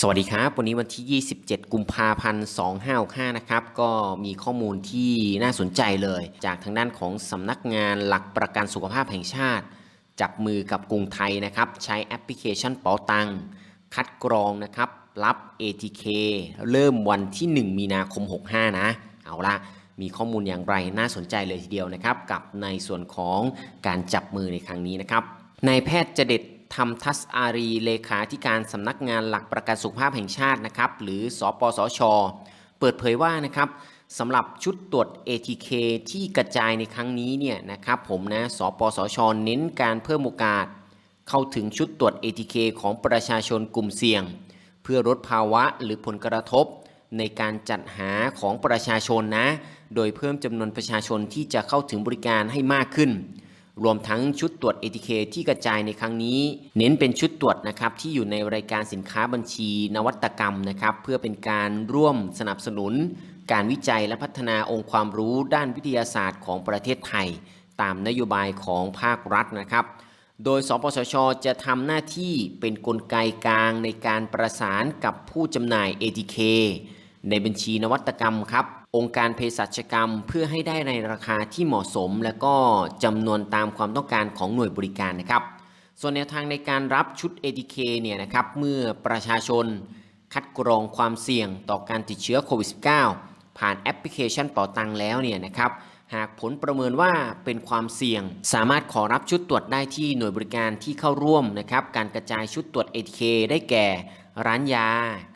สวัสดีครับ วันนี้วันที่ 27 กุมภาพันธ์ 2565 นะครับ ก็มีข้อมูลที่น่าสนใจเลย จากทางด้านของสำนักงานหลักประกันสุขภาพแห่งชาติ จับมือกับกรุงไทยนะครับ ใช้แอปพลิเคชันเป๋าตัง คัดกรองนะครับ รับ ATK เริ่มวันที่ 1 มีนาคม 65 นะ เอาละมีข้อมูลอย่างไรน่าสนใจเลยทีเดียวนะครับ กับในส่วนของการจับมือในครั้งนี้นะครับนายแพทย์เจเด็ด ธรรมทัศอารีเลขาธิการสำนักงานหลักประกันสุขภาพแห่งชาตินะครับ หรือสอปสช เปิดเผยว่านะครับสำหรับชุดตรวจ ATK ที่กระจายในครั้งนี้เนี่ยนะครับผมนะสปสช เน้นการเพิ่มโอกาส เข้าถึงชุดตรวจ ATK ของประชาชนกลุ่มเสี่ยง เพื่อลดภาวะหรือผลกระทบ ในการจัดหาของประชาชนนะ โดยเพิ่มจำนวนประชาชนที่จะเข้าถึงบริการให้มากขึ้น รวมทั้งชุดตรวจ ATK ที่กระจายในครั้งนี้ เน้นเป็นชุดตรวจนะครับที่อยู่ในรายการสินค้าบัญชีนวัตกรรมนะครับเพื่อเป็นการร่วมสนับสนุน การวิจัยและพัฒนาองค์ความรู้ด้านวิทยาศาสตร์ของประเทศไทย ตามนโยบายของภาครัฐนะครับ โดย สปสช จะทำหน้าที่เป็นนกลไกกลางในการประสานกับผู้จำหน่าย ATK ในบัญชีนวัตกรรมครับ องค์การเภสัชกรรม เพื่อให้ได้ในราคาที่เหมาะสม และก็จำนวนตามความต้องการของหน่วยบริการนะครับ ส่วนแนวทางในการรับชุด ATK เนี่ยนะครับเมื่อประชาชนคัดกรองความเสี่ยงต่อการติดเชื้อโควิด -19 ผ่านแอปพลิเคชันเป๋าตังแล้วเนี่ยนะครับหากผลประเมินว่าเป็นความเสี่ยง สามารถขอรับชุดตรวจได้ที่หน่วยบริการที่เข้าร่วมนะครับการกระจายชุดตรวจ ATK ได้แก่ ร้านยา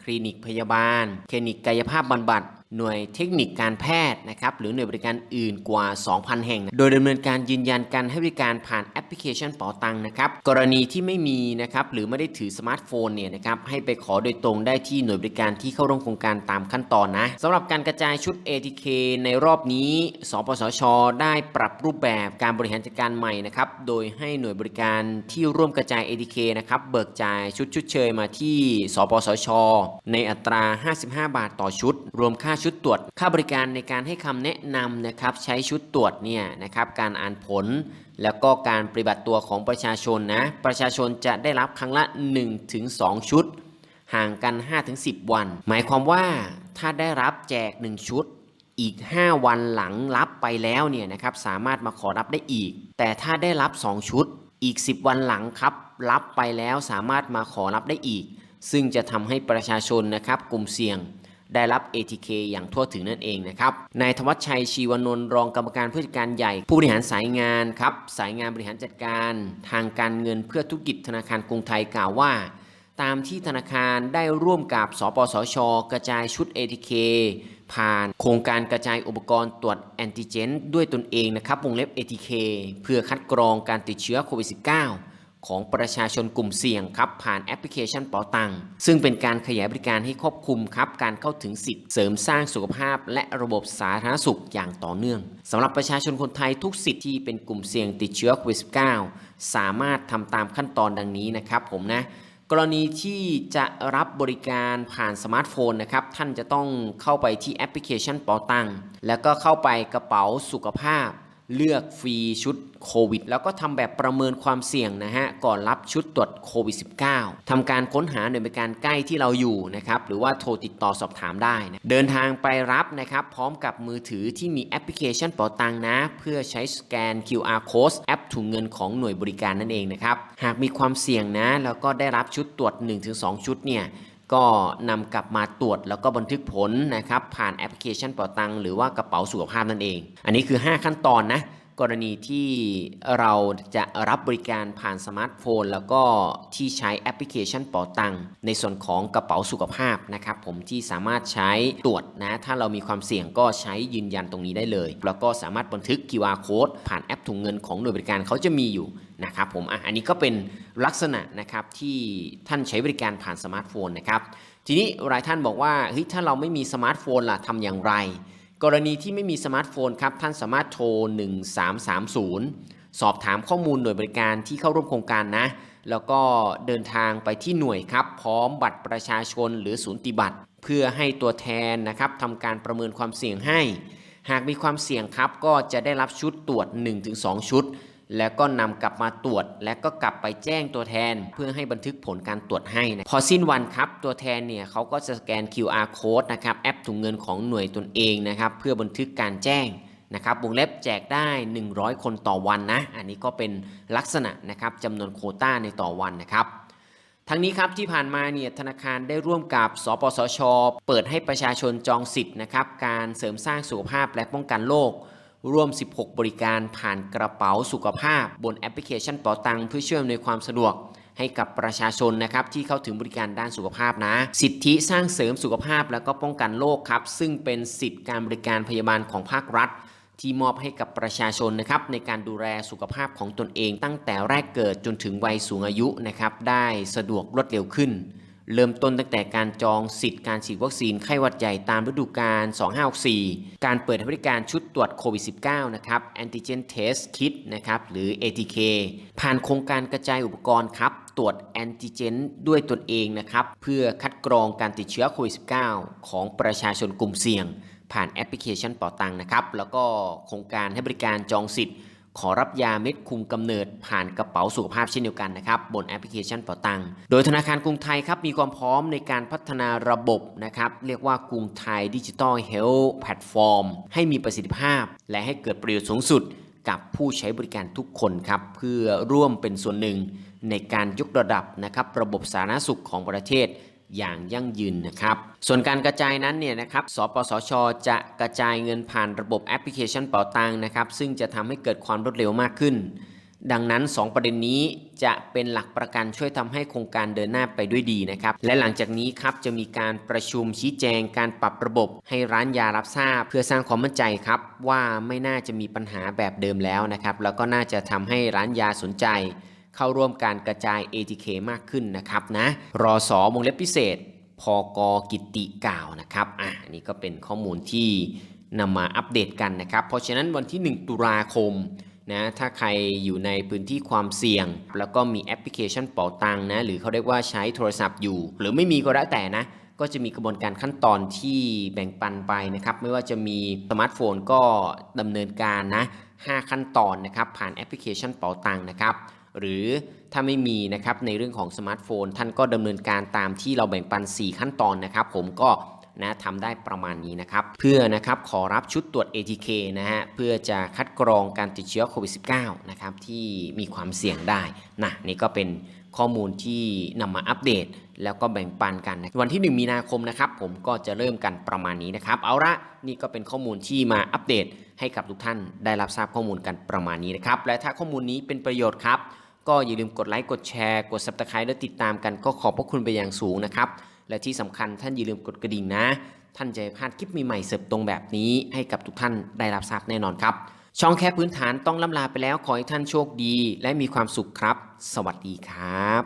คลินิกพยาบาล คลินิกกายภาพบำบัด หน่วยเทคนิคการแพทย์นะครับหรือหน่วยบริการอื่นกว่า 2,000 แห่ง โดยดำเนินการยืนยันการให้บริการผ่านแอปพลิเคชันเป๋าตังนะครับกรณีที่ไม่มีนะครับหรือไม่ได้ถือสมาร์ทโฟนเนี่ยนะครับให้ไปขอโดยตรงได้ที่หน่วยบริการที่เข้าร่วมโครงการตามขั้นตอนนะสำหรับการกระจายชุด ATK ในรอบนี้สปสช ได้ปรับรูปแบบการบริหารจัดการใหม่นะครับโดยให้หน่วยบริการที่ร่วมกระจาย ATK นะครับเบิกจ่ายชุดชุดเชยมาที่สปสช ในอัตรา 55 บาทต่อชุด รวมค่าชุดตรวจ ค่าบริการในการให้คำแนะนำนะครับ ใช้ชุดตรวจเนี่ยนะครับ การอ่านผล แล้วก็การปฏิบัติตัวของประชาชนนะ ประชาชนจะได้รับครั้งละ 1-2 ชุด ห่างกัน 5-10 วัน หมายความว่าถ้าได้รับแจก 1 ชุดอีก 5 วันหลังรับไปแล้วเนี่ยนะครับสามารถมาขอรับได้อีก แต่ถ้าได้รับ 2 ชุดอีก 10 วันหลังครับ รับไปแล้วสามารถมาขอรับได้อีก ซึ่งจะทำให้ประชาชนนะครับกลุ่มเสี่ยงได้รับ ATK อย่างทั่วถึงนั่นเองนะครับ นายธวัชชัยชีวนนท์รองกรรมการผู้จัดการใหญ่ ผู้บริหารสายงานครับ สายงานบริหารจัดการ ทางการเงินเพื่อธุรกิจธนาคารกรุงไทยกล่าวว่า ตามที่ธนาคารได้ร่วมกับ สปสช กระจายชุด ATK ผ่านโครงการกระจายอุปกรณ์ตรวจแอนติเจน ด้วยตนเองนะครับวงเล็บ ATK เพื่อคัดกรองการติดเชื้อโควิด -19 ของประชาชนกลุ่มเสี่ยงครับผ่านแอปพลิเคชันเป๋าตังซึ่งเป็นการขยายบริการให้ครอบคลุมครับการเข้าถึงสิทธิ์เสริมสร้างสุขภาพ และระบบสาธารณสุขอย่างต่อเนื่องสำหรับประชาชนคนไทยทุกสิทธิ์ที่เป็นกลุ่มเสี่ยงติดเชื้อโควิด -19 สามารถทำตามขั้นตอนดังนี้นะครับผมนะกรณีที่จะรับบริการผ่านสมาร์ทโฟนนะครับ ท่านจะต้องเข้าไปที่แอปพลิเคชันเป๋าตังแล้วก็เข้าไปกระเป๋าสุขภาพ เลือกฟรีชุดโควิด แล้วก็ทำแบบประเมินความเสี่ยงนะฮะ ก่อนรับชุดตรวจโควิด -19 ทำการค้นหาหน่วยบริการใกล้ที่เราอยู่นะครับ หรือว่าโทรติดต่อสอบถามได้นะเดินทางไปรับนะครับ พร้อมกับมือถือที่มีแอปพลิเคชันเป๋าตังนะ เพื่อใช้สแกน QR code แอปถุงเงินของหน่วยบริการนั่นเองนะครับ หากมีความเสี่ยงนะ แล้วก็ได้รับชุดตรวจ 1-2 ชุดเนี่ย ก็นำกลับมาตรวจแล้วก็บันทึกผลนะครับผ่านแอปพลิเคชันเป่าตังหรือว่ากระเป๋าสุขภาพนั่นเอง อันนี้คือ 5 ขั้นตอนนะ กรณีที่เราจะรับบริการผ่านสมาร์ทโฟน แล้วก็ที่ใช้แอปพลิเคชันเป๋าตังในส่วนของกระเป๋าสุขภาพนะครับผมที่สามารถใช้ตรวจนะถ้าเรามีความเสี่ยงก็ใช้ยืนยันตรงนี้ได้เลย แล้วก็สามารถบันทึก QR code ผ่านแอปถุงเงินของหน่วยบริการเขาจะมีอยู่นะครับผมอะอันนี้ก็เป็นลักษณะนะครับที่ท่านใช้บริการผ่านสมาร์ทโฟนนะครับทีนี้หลายท่านบอกว่าเฮ้ยถ้าเราไม่มีสมาร์ทโฟนล่ะทำอย่างไร กรณีที่ไม่มีสมาร์ทโฟนครับ ท่านสามารถโทร 1330 สอบถามข้อมูลหน่วยบริการที่เข้าร่วมโครงการนะ แล้วก็เดินทางไปที่หน่วยครับ พร้อมบัตรประชาชนหรือศูนย์ติบัตร เพื่อให้ตัวแทนนะครับทำการประเมินความเสี่ยงให้ หากมีความเสี่ยงครับก็จะได้รับชุดตรวจ 1-2 ชุด แล้วก็นำกลับมาตรวจ และก็กลับไปแจ้งตัวแทน เพื่อให้บันทึกผลการตรวจให้นะพอสิ้นวันครับ ตัวแทนเนี่ยเขาก็จะสแกน QR code นะครับแอปถุงเงินของหน่วยตนเองนะครับเพื่อบันทึกการแจ้งนะครับวงเล็บแจกได้ 100 คนต่อวันนะ อันนี้ก็เป็นลักษณะนะครับจำนวนโคต้าในต่อวันนะครับ ทั้งนี้ครับที่ผ่านมาเนี่ยธนาคารได้ร่วมกับ สปสช เปิดให้ประชาชนจองสิทธิ์นะครับการเสริมสร้างสุขภาพและป้องกันโรค ร่วม 16 บริการผ่านกระเป๋าสุขภาพ บนแอปพลิเคชันเป๋าตังเพื่อช่วยอำนวยความสะดวกให้กับประชาชนนะครับที่เข้าถึงบริการด้านสุขภาพนะ สิทธิสร้างเสริมสุขภาพและก็ป้องกันโรคครับ ซึ่งเป็นสิทธิการบริการพยาบาลของภาครัฐ ที่มอบให้กับประชาชนนะครับในการดูแลสุขภาพของตนเอง ตั้งแต่แรกเกิดจนถึงวัยสูงอายุนะครับได้สะดวกรวดเร็วขึ้น เริ่มต้นตั้งแต่การจองสิทธิ์การฉีดวัคซีนไข้หวัดใหญ่ตามฤดูกาล 2564 การเปิดให้บริการชุดตรวจโควิด -19 นะครับ Antigen Test Kit นะครับหรือ ATK ผ่านโครงการกระจายอุปกรณ์ครับตรวจแอนติเจนด้วยตนเองนะครับเพื่อคัดกรองการติดเชื้อโควิด -19 ของประชาชนกลุ่มเสี่ยง ผ่านแอปพลิเคชันเป่าตังนะครับแล้วก็โครงการให้บริการจองสิทธิ์ ขอรับยาเม็ดคุมกำเนิดผ่านกระเป๋าสุขภาพเช่นเดียวกันนะครับบนแอปพลิเคชันเป่าตัง โดยธนาคารกรุงไทยครับมีความพร้อมในการพัฒนาระบบนะครับเรียกว่ากรุงไทยดิจิทัลเฮลท์แพลตฟอร์มให้มีประสิทธิภาพ และให้เกิดประโยชน์สูงสุดกับผู้ใช้บริการทุกคนครับเพื่อร่วมเป็นส่วนหนึ่งในการยกระดับนะครับระบบสาธารณสุขของประเทศ อย่างยั่งยืนนะครับ ส่วนการกระจายนั้นเนี่ยนะครับ สปสช จะกระจายเงินผ่านระบบแอปพลิเคชันเป๋าตังนะครับ ซึ่งจะทำให้เกิดความรวดเร็วมากขึ้น ดังนั้น 2 ประเด็นนี้จะเป็นหลักประกันช่วยทำให้โครงการเดินหน้าไปด้วยดีนะครับ และหลังจากนี้ครับจะมีการประชุมชี้แจงการปรับระบบให้ร้านยารับทราบ เพื่อสร้างความมั่นใจครับว่าไม่น่าจะมีปัญหาแบบเดิมแล้วนะครับ แล้วก็น่าจะทำให้ร้านยาสนใจ เข้าร่วมการกระจาย ATK มากขึ้นนะครับนะรอสอวงเล็บพิเศษพกกิติกล่าวนะครับอะนนี้ก็เป็นข้อมูลที่นำมาอัปเดตกันนะครับ เพราะฉะนั้นวันที่ 1 ตุลาคมนะถ้าใครอยู่ในพื้นที่ความเสี่ยง แล้วก็มีแอปพลิเคชันเป๋าตังนะหรือเขาเรียกว่าใช้โทรศัพท์อยู่ หรือไม่มีก็แล้วแต่นะ ก็จะมีกระบวนการขั้นตอนที่แบ่งปันไปนะครับ ไม่ว่าจะมีสมาร์ทโฟนก็ดำเนินการนะ5ขั้นตอนนะครับ ผ่านแอปพลิเคชันเป๋าตังนะครับ หรือถ้าไม่มีนะครับในเรื่องของสมาร์ทโฟน ท่านก็ดำเนินการตามที่เราแบ่งปัน 4 ขั้นตอนนะครับ ผมก็นะทำได้ประมาณนี้นะครับ เพื่อนะครับขอรับชุดตรวจ ATK นะฮะเพื่อจะคัดกรองการติดเชื้อโควิด -19 นะครับที่มีความเสี่ยงได้นะนี่ก็เป็นข้อมูลที่นำมาอัปเดต แล้วก็แบ่งปันกันนะวันที่ 1 มีนาคมนะครับ ผมก็จะเริ่มกันประมาณนี้นะครับ เอาละนี่ก็เป็นข้อมูลที่มาอัปเดตให้กับทุกท่านได้รับทราบข้อมูลกันประมาณนี้นะครับ และถ้าข้อมูลนี้เป็นประโยชน์ครับ ก็อย่าลืมกดไลค์กดแชร์กด subscribe และติดตามกันก็ขอบพระคุณไปอย่างสูงนะครับ และที่สำคัญท่านอย่าลืมกดกระดิ่งนะ ท่านจะพลาดคลิปใหม่ๆเสิร์ฟตรงแบบนี้ให้กับทุกท่านได้รับทราบแน่นอนครับ ช่องแค่พื้นฐานต้องล่ำลาไปแล้วขอให้ท่านโชคดี และมีความสุขครับ สวัสดีครับ